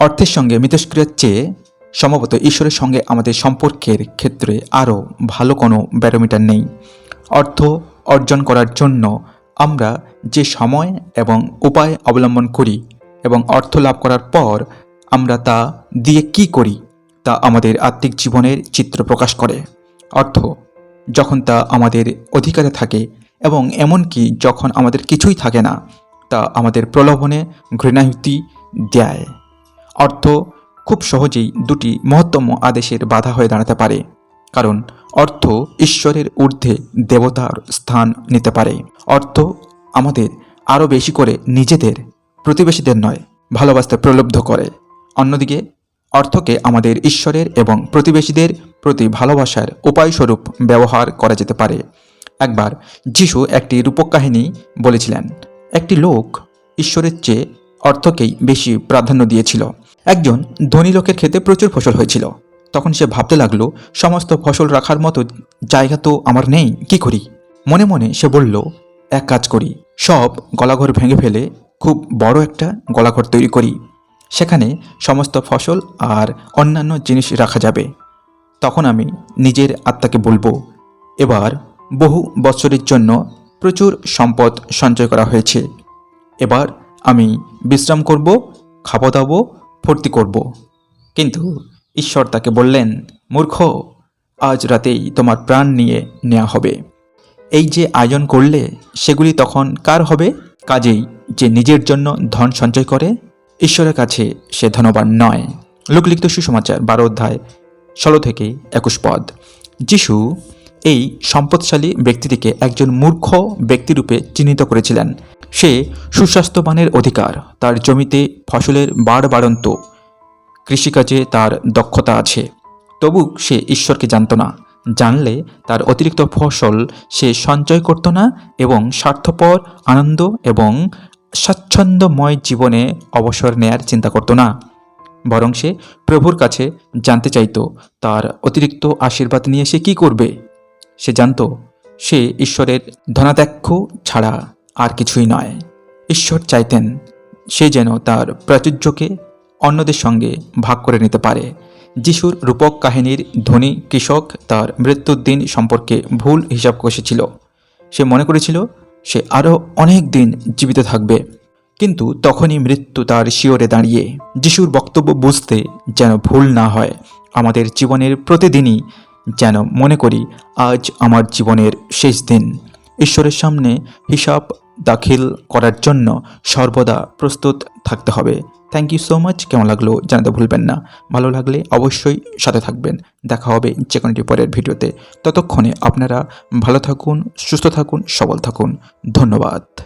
অর্থের সঙ্গে মিথস্ক্রিয়ার চেয়ে সম্ভবত ঈশ্বরের সঙ্গে আমাদের সম্পর্কের ক্ষেত্রে আরও ভালো কোনো ব্যারোমিটার নেই। অর্থ অর্জন করার জন্য আমরা যে সময় এবং উপায় অবলম্বন করি এবং অর্থ লাভ করার পর আমরা তা দিয়ে কি করি, তা আমাদের আত্মিক জীবনের চিত্র প্রকাশ করে। অর্থ যখন তা আমাদের অধিকারে থাকে এবং এমনকি যখন আমাদের কিছুই থাকে না, তা আমাদের প্রলোভনে ঘৃণাহুতি দেয়। অর্থ খুব সহজেই দুটি মহত্তম আদেশের বাধা হয়ে দাঁড়াতে পারে। কারণ, অর্থ ঈশ্বরের ঊর্ধ্বে দেবতার স্থান নিতে পারে। অর্থ আমাদের আরও বেশি করে নিজেদের, প্রতিবেশীদের নয়, ভালোবাসতে প্রলুব্ধ করে। অন্যদিকে, অর্থকে আমাদের ঈশ্বরের এবং প্রতিবেশীদের প্রতি ভালোবাসার উপায়স্বরূপ ব্যবহার করা যেতে পারে। একবার যিশু একটি রূপক কাহিনী বলেছিলেন, একটি লোক ঈশ্বরের চেয়ে অর্থকেই বেশি প্রাধান্য দিয়েছিল। একজন ধনী লোকের ক্ষেতে প্রচুর ফসল হয়েছিল। তখন সে ভাবতে লাগল, সমস্ত ফসল রাখার মতো জায়গা তো আমার নেই, কি করি? মনে মনে সে বলল, এক কাজ করি, সব গলাঘর ভেঙে ফেলে খুব বড় একটা গলাঘর তৈরি করি। সেখানে সমস্ত ফসল আর অন্যান্য জিনিস রাখা যাবে। তখন আমি নিজের আত্মাকে বলব, এবার বহু বছরের জন্য প্রচুর সম্পদ সঞ্চয় করা হয়েছে। এবার আমি বিশ্রাম করব, খাব দাবো ফুর্তি করব। কিন্তু ঈশ্বর তাকে বললেন, মূর্খ, আজ রাতেই তোমার প্রাণ নিয়ে নেওয়া হবে। এই যে আয়োজন করলে, সেগুলি তখন কার হবে? কাজেই যে নিজের জন্য ধন সঞ্চয় করে? ঈশ্বরের কাছে সে ধনবান নয়। লোকলিখিত সুসমাচার, বারো অধ্যায়, ষোলো থেকে একুশ পদ। যিশু এই সম্পদশালী ব্যক্তিটিকে একজন মূর্খ ব্যক্তিরূপে চিহ্নিত করেছিলেন। সে সুস্বাস্থ্যবানের অধিকার, তার জমিতে ফসলের বাড় বাড়ন্ত কৃষিকাজে তার দক্ষতা আছে। তবু সে ঈশ্বরকে জানত না, জানলে তার অতিরিক্ত ফসল সে সঞ্চয় করত না এবং স্বার্থপর, আনন্দ এবং স্বাচ্ছন্দ্যময় জীবনে অবসর নেয়ার চিন্তা করত না। বরং সে প্রভুর কাছে জানতে চাইতো, তার অতিরিক্ত আশীর্বাদ নিয়ে সে কী করবে? সে জানতো, সে ঈশ্বরের ধনাত্যাক্ষ ছাড়া আর কিছুই নয়। ঈশ্বর চাইতেন সে যেন তার প্রাচুর্যকে অন্যদের সঙ্গে ভাগ করে নিতে পারে। যিশুর রূপক কাহিনীর ধনী কৃষক তার মৃত্যুর দিন সম্পর্কে ভুল হিসাব কষেছিল। সে মনে করেছিল, সে আরও অনেক দিন জীবিত থাকবে। কিন্তু তখনই মৃত্যু তার শিওরে দাঁড়িয়ে। যিশুর বক্তব্য বুঝতে যেন ভুল না হয়, আমাদের জীবনের প্রতিদিনই যেন মনে করি আজ আমার জীবনের শেষ দিন। ঈশ্বরের সামনে হিসাব দাখিল করার জন্য সর্বদা প্রস্তুত থাকতে হবে। থ্যাংক ইউ সো মাচ কেমন লাগল জানাতে ভুলবেন না। ভালো লাগলে অবশ্যই সাথে থাকবেন। দেখা হবে যে কোনোটি পরের ভিডিওতে। ততক্ষণে আপনারা ভালো থাকুন, সুস্থ থাকুন, সবল থাকুন। ধন্যবাদ।